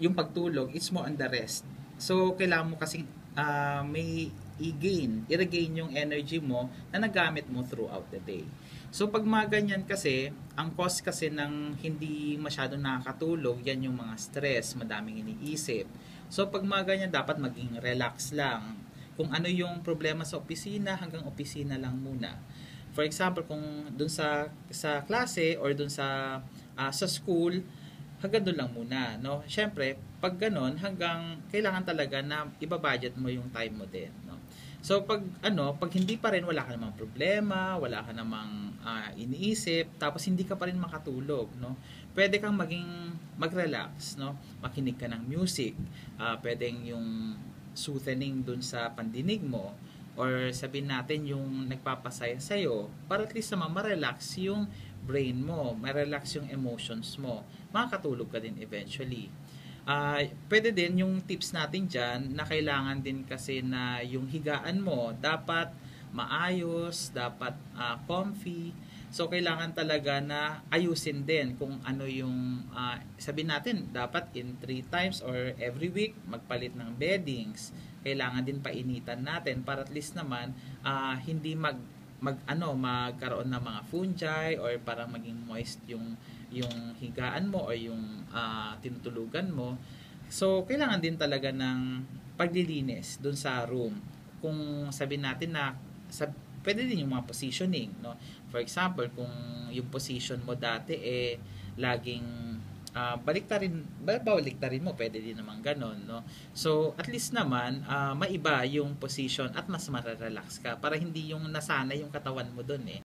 yung pagtulog, it's more on the rest. So, kailangan mo kasing ah, may i-gain, i-regain yung energy mo na nagamit mo throughout the day. So, pag mga ganyan kasi, ang cause kasi ng hindi masyadong nakakatulog, yan yung mga stress, madaming iniisip. So, pag mga ganyan, dapat maging relax lang. Kung ano yung problema sa opisina, hanggang opisina lang muna. For example, kung dun sa sa klase or dun sa ah, sa school, hanggang doon lang muna, no? Syempre, pag ganun, hanggang kailangan talaga na iba-budget mo yung time mo din, no? So pag ano, pag hindi pa rin wala ka namang problema, wala ka namang ah, iniisip, tapos hindi ka pa rin makatulog, no? Pwede kang maging mag-relax, no? Makinig ka ng music, ah, pwedeng yung soothing dun sa pandinig mo or sabihin natin yung nagpapasaya sa'yo para at least naman ma-relax yung brain mo, ma-relax yung emotions mo. Makakatulog ka din eventually. Ah, pwede din yung tips natin dyan na kailangan din kasi na yung higaan mo dapat maayos, dapat ah, comfy. So, kailangan talaga na ayusin din kung ano yung, ah, sabihin natin, dapat in three times or every week, magpalit ng beddings. Kailangan din painitan natin para at least naman ah, hindi mag mag ano magkaroon ng mga fungi or parang maging moist yung yung higaan mo o yung ah, tinutulugan mo. So, kailangan din talaga ng paglilinis dun sa room. Kung sabihin natin na sa, pwede din yung mga positioning, no? For example, kung yung position mo dati eh laging ah baliktarin ba baliktarin mo pwede din naman ganon no so at least naman ah, maiba yung position at mas mararelax ka para hindi yung nasana yung katawan mo doon eh